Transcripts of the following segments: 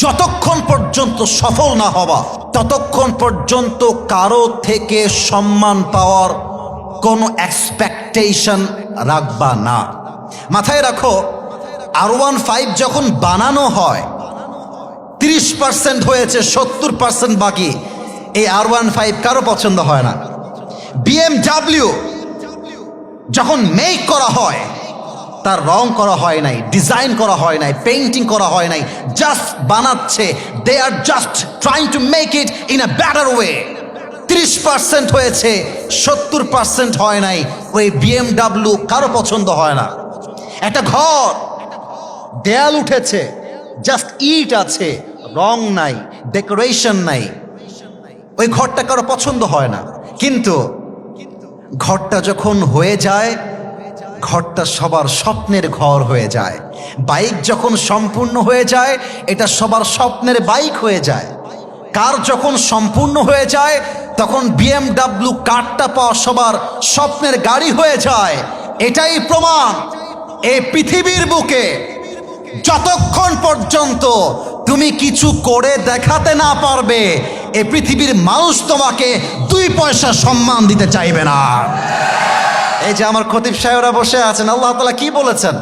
যতক্ষণ পর্যন্ত সফল না হওয়া ততক্ষণ পর্যন্ত কারও থেকে সম্মান পাওয়ার কোনো এক্সপেকটেশন রাখবা না। মাথায় রাখো আর ওয়ান ফাইভ যখন বানানো হয়, তিরিশ পার্সেন্ট হয়েছে, সত্তর পার্সেন্ট বাকি। এই আর ওয়ান ফাইভ কারও পছন্দ হয় না। বিএমডাব্লিউ যখন মেক করা হয় তার রং করা হয় নাই ডিজাইন করা হয় নাই পেইন্টিং করা হয় নাই জাস্ট বানাচ্ছে দে আর just trying to make it in a better way তিরিশ পার্সেন্ট হয়েছে, সত্তর পার্সেন্ট হয় নাই, ওই বিএমডাব্লিউ কারও পছন্দ হয় না। একটা ঘর, দেয়াল উঠেছে জাস্ট ইট আছে, রং নাই ডেকোরেশন নাই, ওই ঘরটা কারও পছন্দ হয় না। কিন্তু ঘরটা যখন হয়ে যায় ঘরটা সবার স্বপ্নের ঘর হয়ে যায়। বাইক যখন সম্পূর্ণ হয়ে যায়, এটা সবার স্বপ্নের বাইক হয়ে যায়। কার যখন সম্পূর্ণ হয়ে যায়, তখন বিএমডাব্লিউ কারটা পাওয়া সবার স্বপ্নের গাড়ি হয়ে যায়। এটাই প্রমাণ এই পৃথিবীর বুকে। যতক্ষণ পর্যন্ত তুমি কিছু করে দেখাতে না পারবে, এ পৃথিবীর মানুষ তোমাকে দুই পয়সা সম্মান দিতে চাইবে না। এই যে আমার খতিব সাহেবরা বসে আছেন, আল্লাহ তালা কি বলেছেন?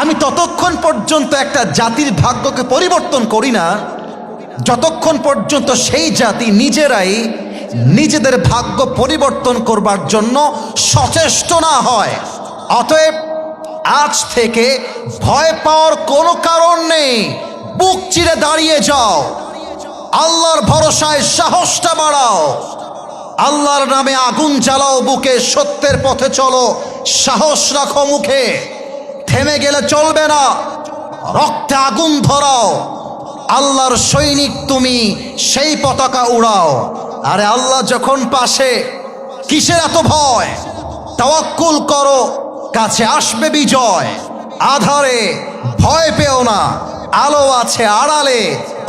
আমি ততক্ষণ পর্যন্ত একটা জাতির ভাগ্যকে পরিবর্তন করি না, যতক্ষণ পর্যন্ত সেই জাতি নিজেরাই নিজেদের ভাগ্য পরিবর্তন করবার জন্য সচেষ্ট না হয়। অতএব আজ থেকে ভয় পাওয়ার কোনো কারণ নেই। বুক চিরে দাঁড়িয়ে যাও। আল্লাহর ভরসায় সাহসটা বাড়াও। আল্লাহর নামে আগুন জ্বালাও, বুকে সত্যের পথে চলো, সাহস রাখো মুখে। থেমে গেলে চলবে না, রক্তে আগুন ধরাও। আল্লাহর সৈনিক তুমি, সেই পতাকা উড়াও। আরে আল্লাহ যখন পাশে, কিসের এত ভয়? তাওয়াক্কুল করো, কাছে আসবে বিজয়। আধারে ভয় পেও না। আলো আছে আড়ালে,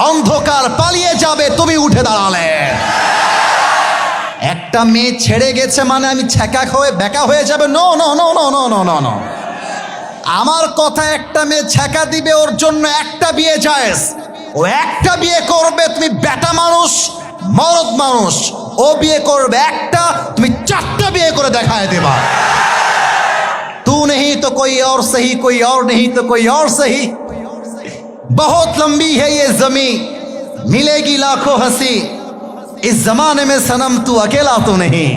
অন্ধকার পালিয়ে যাবে, তুমি উঠে দাঁড়ালে। একটা মেয়ে ছেড়ে গেছে মানে আমি ছ্যাঁকা হয়ে, বেকা হয়ে যাবে? No no no no no no no আমার কথা একটা মেয়ে ছ্যাঁকা দিবে, ওর জন্য একটা বিয়ে জায়েজ। ও একটা বিয়ে করবে, তুমি বেটা মানুষ, মরদ মানুষ। ও বিয়ে করবে একটা, তুমি চারটা বিয়ে করে দেখায় দেবা। তু নেই তো কই ওর সহি, কই ওর নেই তো কই ওর সহি। बहुत लंबी है ये जमी मिलेगी लाखों हंसी इस जमाने में सनम तू अकेला तो नहीं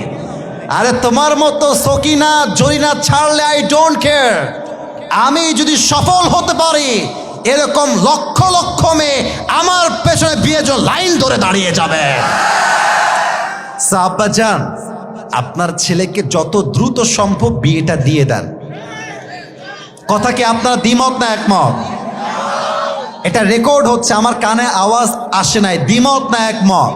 আরে তোমার মতো সকিনা জরিনা ছাড়লে আই ডোন্ট কেয়ার আমি যদি সফল হতে পারি এরকম লক্ষ লক্ষ মেয়ে আমার পেছনে বিয়ে জন্য লাইন ধরে দাঁড়িয়ে যাবে সাব্বাজান আপনার ছেলেকে যত দ্রুত সম্ভব বিয়েটা দিয়ে দেন কথা কি আপনারা দ্বিমত না একমত এটা রেকর্ড হচ্ছে আমার কানে আওয়াজ আসে নাই। দ্বিমত না একমত?